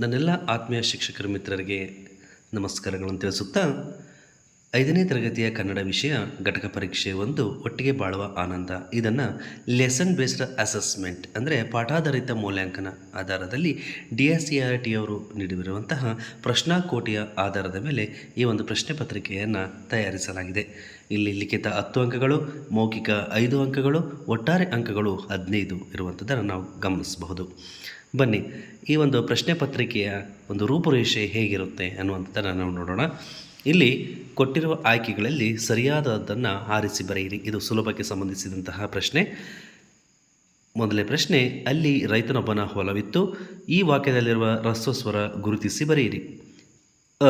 ನನ್ನೆಲ್ಲ ಆತ್ಮೀಯ ಶಿಕ್ಷಕರ ಮಿತ್ರರಿಗೆ ನಮಸ್ಕಾರಗಳನ್ನು ತಿಳಿಸುತ್ತಾ ಐದನೇ ತರಗತಿಯ ಕನ್ನಡ ವಿಷಯ ಘಟಕ ಪರೀಕ್ಷೆ ಒಂದು ಒಟ್ಟಿಗೆ ಬಾಳುವ ಆನಂದ. ಇದನ್ನು ಲೆಸನ್ ಬೇಸ್ಡ್ ಅಸೆಸ್ಮೆಂಟ್ ಅಂದರೆ ಪಾಠಾಧಾರಿತ ಮೌಲ್ಯಾಂಕನ ಆಧಾರದಲ್ಲಿ D S C R T ಅವರು ನೀಡಿರುವಂತಹ ಪ್ರಶ್ನಾಕೋಟಿಯ ಆಧಾರದ ಮೇಲೆ ಈ ಒಂದು ಪ್ರಶ್ನೆ ಪತ್ರಿಕೆಯನ್ನು ತಯಾರಿಸಲಾಗಿದೆ. ಇಲ್ಲಿ ಲಿಖಿತ ಹತ್ತು ಅಂಕಗಳು, ಮೌಖಿಕ ಐದು ಅಂಕಗಳು, ಒಟ್ಟಾರೆ ಅಂಕಗಳು ಹದಿನೈದು ಇರುವಂಥದ್ದನ್ನು ನಾವು ಗಮನಿಸಬಹುದು. ಬನ್ನಿ, ಈ ಒಂದು ಪ್ರಶ್ನೆ ಪತ್ರಿಕೆಯ ಒಂದು ರೂಪುರೇಷೆ ಹೇಗಿರುತ್ತೆ ಅನ್ನುವಂಥದ್ದನ್ನು ನಾವು ನೋಡೋಣ. ಇಲ್ಲಿ, ಕೊಟ್ಟಿರುವ ಆಯ್ಕೆಗಳಲ್ಲಿ ಸರಿಯಾದದ್ದನ್ನು ಆರಿಸಿ ಬರೆಯಿರಿ. ಇದು ಸುಲಭಕ್ಕೆ ಸಂಬಂಧಿಸಿದಂತಹ ಪ್ರಶ್ನೆ. ಮೊದಲನೇ ಪ್ರಶ್ನೆ, ಅಲ್ಲಿ ರೈತನೊಬ್ಬನ ಹೊಲವಿತ್ತು. ಈ ವಾಕ್ಯದಲ್ಲಿರುವ ರಸ್ವಸ್ವರ ಗುರುತಿಸಿ ಬರೆಯಿರಿ. ಅ,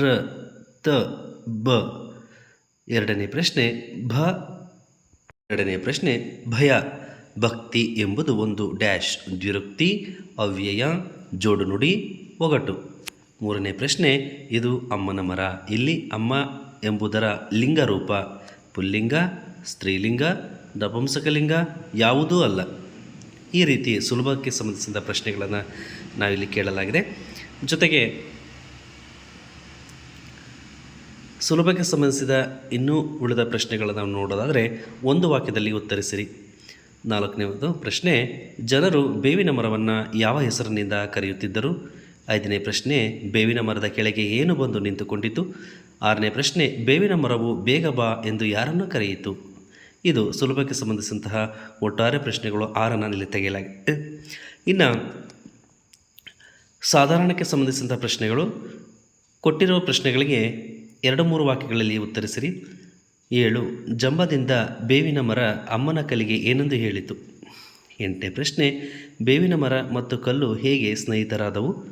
ರ, ತ, ಬ. ಎರಡನೇ ಪ್ರಶ್ನೆ, ಭ. ಎರಡನೇ ಪ್ರಶ್ನೆ, ಭಯ. ಭಕ್ತಿ ಎಂಬುದು ಒಂದು ಡ್ಯಾಶ್, ದ್ವಿರುಕ್ತಿ, ಅವ್ಯಯ, ಜೋಡುನುಡಿ, ಒಗಟು. ಮೂರನೇ ಪ್ರಶ್ನೆ, ಇದು ಅಮ್ಮನ ಮರ. ಇಲ್ಲಿ ಅಮ್ಮ ಎಂಬುದರ ಲಿಂಗ ರೂಪ ಪುಲ್ಲಿಂಗ, ಸ್ತ್ರೀಲಿಂಗ, ನಪುಂಸಕಲಿಂಗ ಯಾವುದೂ ಅಲ್ಲ. ಈ ರೀತಿ ಸುಲಭಕ್ಕೆ ಸಂಬಂಧಿಸಿದ ಪ್ರಶ್ನೆಗಳನ್ನು ನಾವಿಲ್ಲಿ ಕೇಳಲಾಗಿದೆ. ಜೊತೆಗೆ, ಸುಲಭಕ್ಕೆ ಸಂಬಂಧಿಸಿದ ಇನ್ನೂ ಉಳಿದ ಪ್ರಶ್ನೆಗಳನ್ನು ನಾವು ನೋಡೋದಾದರೆ, ಒಂದು ವಾಕ್ಯದಲ್ಲಿ ಉತ್ತರಿಸಿರಿ. ನಾಲ್ಕನೇದು ಪ್ರಶ್ನೆ, ಜನರು ಬೇವಿನ ಮರವನ್ನು ಯಾವ ಹೆಸರಿನಿಂದ ಕರೆಯುತ್ತಿದ್ದರು? ಐದನೇ ಪ್ರಶ್ನೆ, ಬೇವಿನ ಮರದ ಕೆಳಗೆ ಏನು ಬಂದು ನಿಂತುಕೊಂಡಿತು? ಆರನೇ ಪ್ರಶ್ನೆ, ಬೇವಿನ ಮರವು ಬೇಗ ಬಾ ಎಂದು ಯಾರನ್ನು ಕರೆಯಿತು? ಇದು ಸುಲಭಕ್ಕೆ ಸಂಬಂಧಿಸಿದಂತಹ ಒಟ್ಟಾರೆ ಪ್ರಶ್ನೆಗಳು ಆರನ್ನು ಇಲ್ಲಿ ತೆಗೆಯಲಾಗಿದೆ. ಇನ್ನು, ಸಾಧಾರಣಕ್ಕೆ ಸಂಬಂಧಿಸಿದಂಥ ಪ್ರಶ್ನೆಗಳು, ಕೊಟ್ಟಿರುವ ಪ್ರಶ್ನೆಗಳಿಗೆ ಎರಡು ಮೂರು ವಾಕ್ಯಗಳಲ್ಲಿ ಉತ್ತರಿಸಿರಿ. ಏಳು, ಜಂಬದಿಂದ ಬೇವಿನ ಮರ ಅಮ್ಮನ ಕಲಿಗೆ ಏನೆಂದು ಹೇಳಿತು. ಎಂಟನೇ ಪ್ರಶ್ನೆ, ಬೇವಿನ ಮರ ಮತ್ತು ಕಲ್ಲು ಹೇಗೆ ಸ್ನೇಹಿತರಾದವು?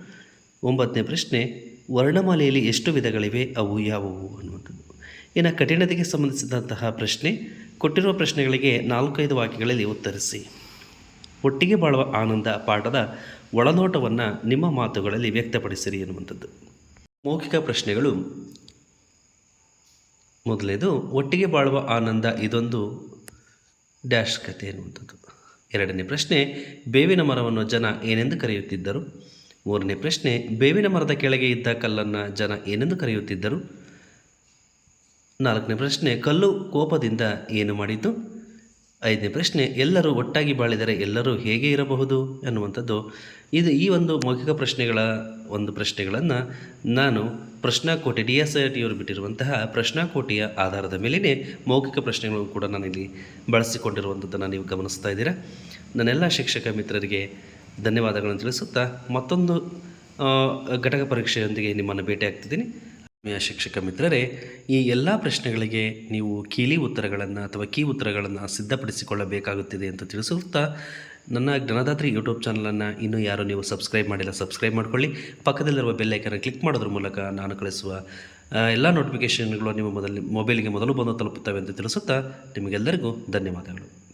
ಒಂಬತ್ತನೇ ಪ್ರಶ್ನೆ, ವರ್ಣಮಾಲೆಯಲ್ಲಿ ಎಷ್ಟು ವಿಧಗಳಿವೆ? ಅವು ಯಾವುವು ಅನ್ನುವಂಥದ್ದು. ಇನ್ನು ಕಠಿಣತೆಗೆ ಸಂಬಂಧಿಸಿದಂತಹ ಪ್ರಶ್ನೆ, ಕೊಟ್ಟಿರುವ ಪ್ರಶ್ನೆಗಳಿಗೆ ನಾಲ್ಕೈದು ವಾಕ್ಯಗಳಲ್ಲಿ ಉತ್ತರಿಸಿ. ಒಟ್ಟಿಗೆ ಬಾಳುವ ಆನಂದ ಪಾಠದ ಒಳನೋಟವನ್ನು ನಿಮ್ಮ ಮಾತುಗಳಲ್ಲಿ ವ್ಯಕ್ತಪಡಿಸಿರಿ ಎನ್ನುವಂಥದ್ದು. ಮೌಖಿಕ ಪ್ರಶ್ನೆಗಳು ಮೊದಲನೇದು ಒಟ್ಟಿಗೆ ಬಾಳುವ ಆನಂದ ಇದೊಂದು ಡ್ಯಾಶ್ ಕಥೆ ಅನ್ನುವಂಥದ್ದು ಎರಡನೇ ಪ್ರಶ್ನೆ, ಬೇವಿನ ಮರವನ್ನು ಜನ ಏನೆಂದು ಕರೆಯುತ್ತಿದ್ದರು? ಮೂರನೇ ಪ್ರಶ್ನೆ, ಬೇವಿನ ಮರದ ಕೆಳಗೆ ಇದ್ದ ಕಲ್ಲನ್ನು ಜನ ಏನೆಂದು ಕರೆಯುತ್ತಿದ್ದರು? ನಾಲ್ಕನೇ ಪ್ರಶ್ನೆ, ಕಲ್ಲು ಕೋಪದಿಂದ ಏನು ಮಾಡಿತು? ಐದನೇ ಪ್ರಶ್ನೆ, ಎಲ್ಲರೂ ಒಟ್ಟಾಗಿ ಬಾಳಿದರೆ ಎಲ್ಲರೂ ಹೇಗೆ ಇರಬಹುದು? ಎನ್ನುವಂಥದ್ದು. ಇದು ಈ ಒಂದು ಮೌಖಿಕ ಪ್ರಶ್ನೆಗಳ ಒಂದು ಪ್ರಶ್ನೆಗಳನ್ನು ನಾನು ಪ್ರಶ್ನಾಕೋಟೆ ಡಿ ಎಸ್ ಐ ಟಿಯವರು ಬಿಟ್ಟಿರುವಂತಹ ಪ್ರಶ್ನಾಕೋಟೆಯ ಆಧಾರದ ಮೇಲೆ ಮೌಖಿಕ ಪ್ರಶ್ನೆಗಳನ್ನು ಕೂಡ ನಾನಿಲ್ಲಿ ಬಳಸಿಕೊಂಡಿರುವಂಥದ್ದನ್ನು ನೀವು ಗಮನಿಸ್ತಾ ಇದ್ದೀರಾ. ನನ್ನೆಲ್ಲ ಶಿಕ್ಷಕ ಮಿತ್ರರಿಗೆ ಧನ್ಯವಾದಗಳನ್ನು ತಿಳಿಸುತ್ತಾ ಮತ್ತೊಂದು ಘಟಕ ಪರೀಕ್ಷೆಯೊಂದಿಗೆ ನಿಮ್ಮನ್ನು ಭೇಟಿಯಾಗ್ತಿದ್ದೀನಿ. ಶಿಕ್ಷಕ ಮಿತ್ರರೇ, ಈ ಎಲ್ಲ ಪ್ರಶ್ನೆಗಳಿಗೆ ನೀವು ಕೀಲಿ ಉತ್ತರಗಳನ್ನು ಅಥವಾ ಕೀ ಉತ್ತರಗಳನ್ನು ಸಿದ್ಧಪಡಿಸಿಕೊಳ್ಳಬೇಕಾಗುತ್ತಿದೆ ಅಂತ ತಿಳಿಸುತ್ತಾ, ನನ್ನ ಜ್ಞಾನದಾತ್ರಿ ಯೂಟ್ಯೂಬ್ ಚಾನಲನ್ನು ಇನ್ನೂ ಯಾರು ನೀವು ಸಬ್ಸ್ಕ್ರೈಬ್ ಮಾಡಿಲ್ಲ, ಸಬ್ಸ್ಕ್ರೈಬ್ ಮಾಡ್ಕೊಳ್ಳಿ. ಪಕ್ಕದಲ್ಲಿರುವ ಬೆಲ್ಲೈಕನ್ನು ಕ್ಲಿಕ್ ಮಾಡೋದ್ರ ಮೂಲಕ ನಾನು ಕಳಿಸುವ ಎಲ್ಲ ನೋಟಿಫಿಕೇಷನ್ಗಳು ನಿಮ್ಮ ಮೊದಲು, ಮೊಬೈಲಿಗೆ ಮೊದಲು ಬಂದು ತಲುಪುತ್ತವೆ ಅಂತ ತಿಳಿಸುತ್ತಾ, ನಿಮಗೆಲ್ಲರಿಗೂ ಧನ್ಯವಾದಗಳು.